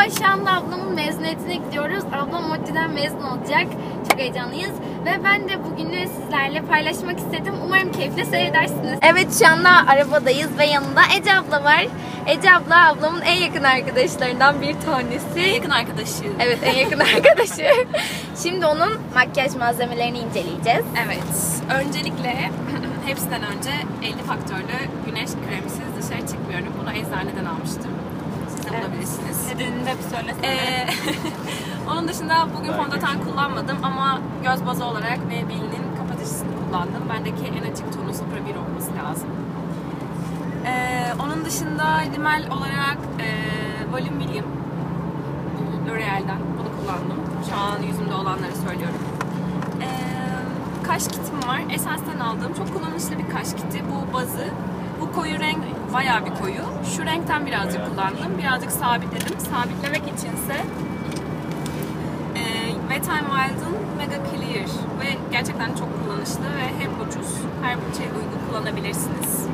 Merhaba, şu anda ablamın mezuniyetine gidiyoruz. Ablam ODTÜ'den mezun olacak. Çok heyecanlıyız. Ve ben de bugünü sizlerle paylaşmak istedim. Umarım keyifle seyredersiniz. Evet, şu anda arabadayız ve yanında Ece abla var. Ece abla ablamın en yakın arkadaşlarından bir tanesi. En yakın arkadaşı. Evet, en yakın arkadaşı. Şimdi onun makyaj malzemelerini inceleyeceğiz. Evet. Öncelikle hepsinden önce 50 faktörlü güneş kremisiz dışarı çıkmıyorum. Bunu eczaneden almıştım. Siz de bulabilirsiniz. Nedenini de bir söylesene. Ee, onun dışında bugün fondöten kullanmadım ama göz bazı olarak Maybelline'in kapatıcısını kullandım. Bendeki en açık tonu 01 olması lazım. Ee, onun dışında rimel olarak e, Volume Medium L'Oreal'den bunu kullandım. Şu an yüzümde olanları söylüyorum. Ee, kaş kitim var. Essence'den aldığım çok kullanışlı bir kaş kiti. Bu bazı. Bu koyu renk bayağı bir koyu. Şu renkten birazcık kullandım. Birazcık sabitledim. Sabitlemek içinse e, Wet n Wild'ın Mega Clear ve gerçekten çok kullanışlı ve hem ucuz, her bütçeye uygun kullanabilirsiniz.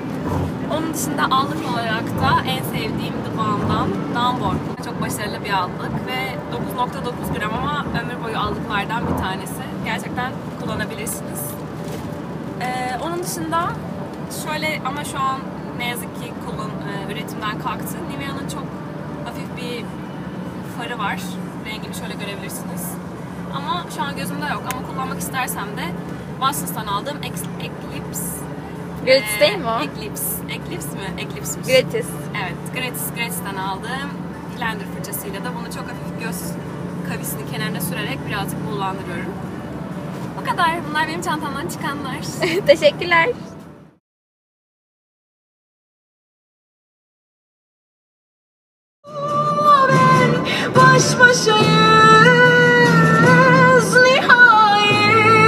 Onun dışında allık olarak da en sevdiğim The Balm'dan Downborg. Çok başarılı bir allık ve 9.9 gram ama ömür boyu allıklardan bir tanesi. Gerçekten kullanabilirsiniz. Ee, onun dışında şöyle ama şu an ne yazık ki kullan, e, üretimden kalktı. Nivea'nın çok hafif bir farı var. Rengini şöyle görebilirsiniz. Ama şu an gözümde yok ama kullanmak istersem de Watsons'tan aldığım Ex- Eclipse Gratis ee, değil mi o? Eclipse. Eclipse mi? Eclipse'miş. Gratis. Evet. Gratis, Gratis'ten aldığım blender fırçasıyla da bunu çok hafif göz kavisinin kenarına sürerek birazcık buğulandırıyorum. Bu kadar. Bunlar benim çantamdan çıkanlar. Teşekkürler. Baş başayız nihayet.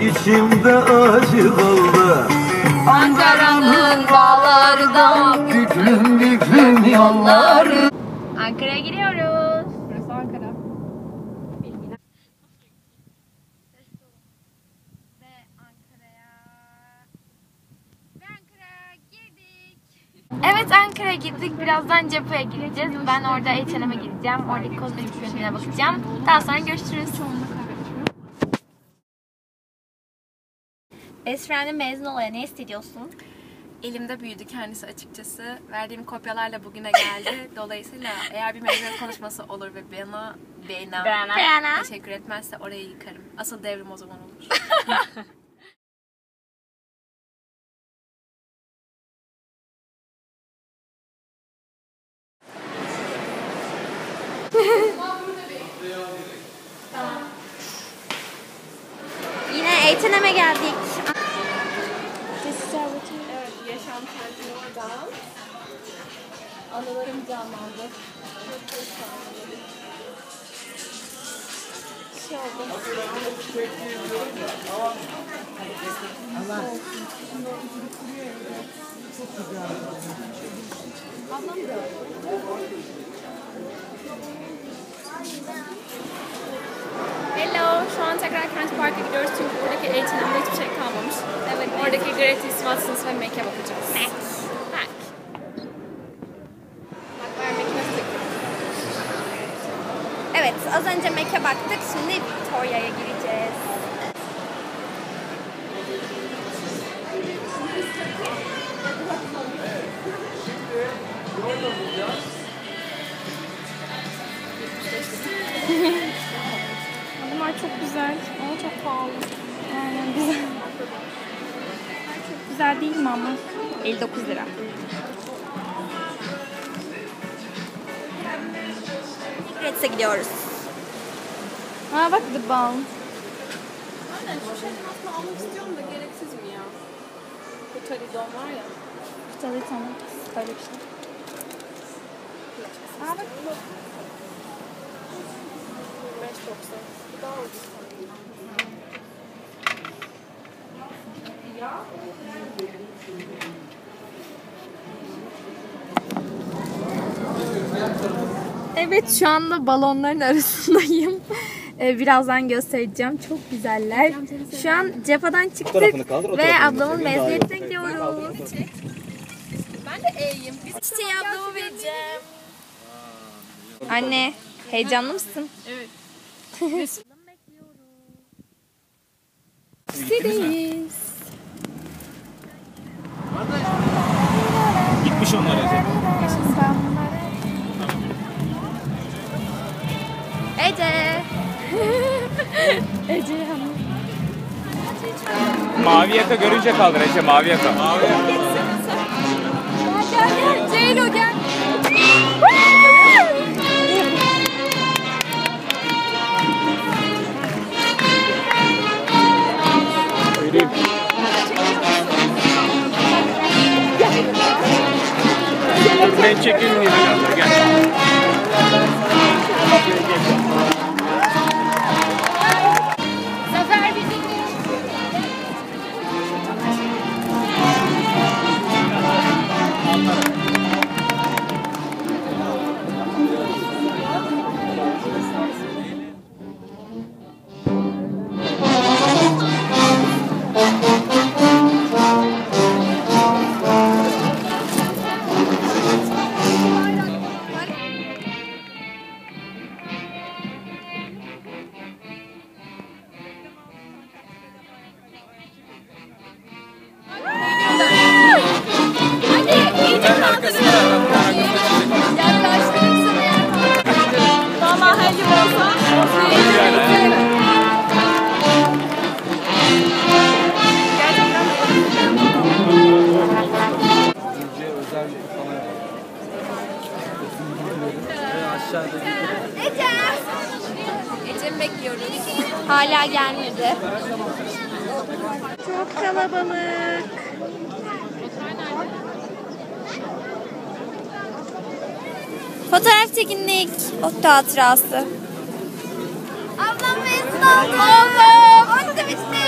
İçimde acı kaldı. Ankara'nın bağlarında Büklüm büklüm yolları. Ankara'ya gidiyoruz. Burası Ankara. Ve Ankara'ya ve Ankara'ya girdik. Evet Ankara'ya girdik. Birazdan Cepo'ya gireceğiz. Ben orada H&M'e gideceğim. Oradaki kozmetik ürünlerine bakacağım. Daha sonra görüşürüz. Esra'nın mezun olaya ne hissediyorsun? Elimde büyüdü kendisi açıkçası. Verdiğim kopyalarla bugüne geldi. Dolayısıyla eğer bir mezuniyet konuşması olur ve bana bana, Beğena. teşekkür etmezse orayı yıkarım. Asıl devrim o zaman olur. Yine H&M'e geldik. Evet, yaşam tarzı oradan. Anılarım canlandı. Şey oldu. Ablam da. Hello, şu an tekrar Kent Park'a gidiyoruz çünkü buradaki H&M'de hiçbir şey kalmamış. Evet. Oradaki Gratis, Watsons ve Mac'e bakacağız. Mac. Mac. Bak nasıl takıyorum? Evet az önce Mac'e baktık. Şimdi Victoria'ya gireceğiz. Güzel değil mi ama? 59 lira. Gratis'e gidiyoruz. Aa bak The Balm. Aynen şu şeyden aslında almak istiyorum da gereksiz mi ya? Bu taridon var ya. Tabii tamam. Böyle bir şey. Aa bak. 5.90. Bu daha ucuz. Evet şu anda balonların arasındayım. Ee, Birazdan göstereceğim. Çok güzeller. Şu an cepadan çıktık kaldır, ve ablamın mezuniyetine gidiyoruz. Ben de E'yim. Biz Çiçeği ablama vereceğim. Anne, heyecanlı mısın? Evet. Sideyiz. Gitmiş onlar Ece. Ece. Ece Hanım. Mavi yaka görünce kaldır Ece mavi yaka. Mavi yaka. chicken. içeride. Ecem. Ecem bekliyoruz. Hala gelmedi. Çok kalabalık. Fotoğraf çekindik. Otto hatırası. Ablam mezun oldu. Oldum. Oldum işte.